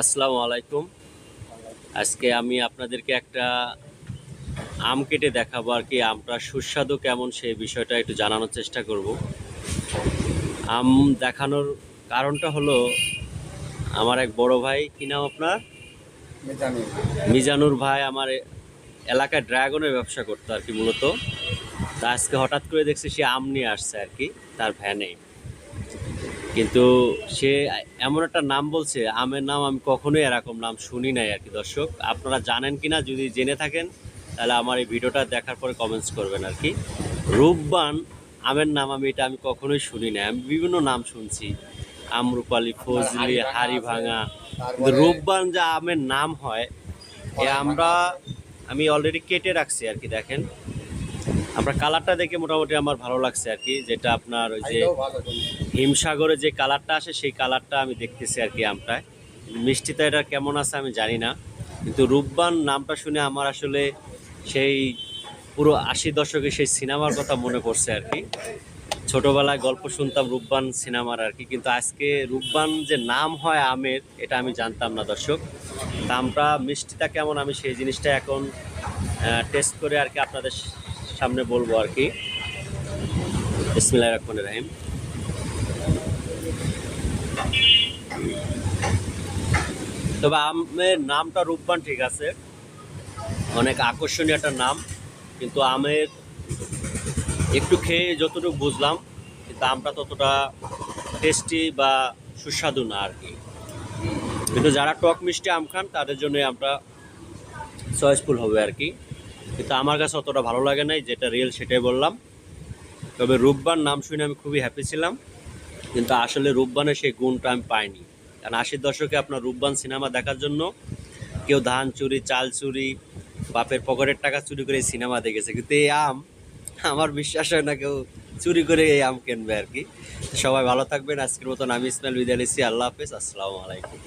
আসসালামু আলাইকুম। আজকে আমি আপনাদেরকে একটা আম কেটে দেখাবো আর কি আমটা সুস্বাদু কেমন সেই বিষয়টা একটু জানানোর চেষ্টা করব। আম দেখানোর কারণটা হলো আমার এক বড় ভাই কি নাম আপনার? মিজানুর। ভাই আমার এলাকায় ড্রাগনের ব্যবসা করতো আর কি মূলত। তা আজকে হঠাৎ করে দেখছি সে আম নিয়ে আসছে আর কি তার ভ্যানে কিন্তু সে এমন একটা নাম বলছে আমের নাম আমি কখনোই এরকম নাম শুনি নাই আর কি দর্শক। আপনারা জানেন কি না যদি জেনে থাকেন তাহলে আমার এই ভিডিওটা দেখার পরে কমেন্টস করবেন আর কি। রূপবান আমের নাম আমি এটা আমি কখনোই শুনি নাই। আমি বিভিন্ন নাম শুনছি। আমরুপালি ফজলি হাড়ি ভাঙা রূপবান যা আমের নাম হয় এ আমরা আমি অলরেডি কেটে রাখছি আর কি দেখেন। আমরা কালারটা দেখে মোটামুটি আমার ভালো লাগছে আর কি যেটা আপনার ওই যে হিমসাগরে যে কালারটা আসে সেই কালারটা আমি দেখতেছি আর কি আমটায়। মিষ্টিটা এটা কেমন আছে আমি জানি না কিন্তু রূপবান নামটা শুনে আমার আসলে সেই পুরো আশি দশকে সেই সিনেমার কথা মনে পড়ছে আর কি। ছোটবেলায় গল্প শুনতাম রূপবান সিনেমার আর কি কিন্তু আজকে রূপবান যে নাম হয় আমের এটা আমি জানতাম না দর্শক। দামটা মিষ্টিটা কেমন আমি সেই জিনিসটা এখন টেস্ট করে আর কি আপনাদের সামনে বলব আর কি। ইসমিল্লাহ রহমান রাহিম। তবে আমের নামটা রূপবান ঠিক আছে। অনেক আকর্ষণীয় একটা নাম, কিন্তু আমের একটু খেয়ে যতটুকু বুঝলাম, কিন্তু আমটা ততটা টেস্টি বা সুস্বাদু না আর কি। কিন্তু যারা টক মিষ্টি আম খান, তাদের জন্য এই আমটা চয়েসফুল হবে আর কি। কিন্তু আমার কাছে অতটা ভালো লাগে নাই, যেটা রিয়েল সেটাই বললাম। তবে রূপবান নাম শুনে আমি খুবই হ্যাপি ছিলাম। কিন্তু আসলে রূপবানের সেই গুণটা আমি পাইনি। কারণ আশির দশকে আপনার রূপবান সিনেমা দেখার জন্য কেউ ধান চুরি, চাল চুরি, বাপের পকেটের টাকা চুরি করে সিনেমা দেখেছে। কিন্তু এই আম, আমার বিশ্বাস হয় না কেউ চুরি করে এই আম কিনবে আর কি। সবাই ভালো থাকবেন। আজকের মতন আমি ইসমাইল বিদায় আল্লাহ হাফেজ। আসসালামু আলাইকুম।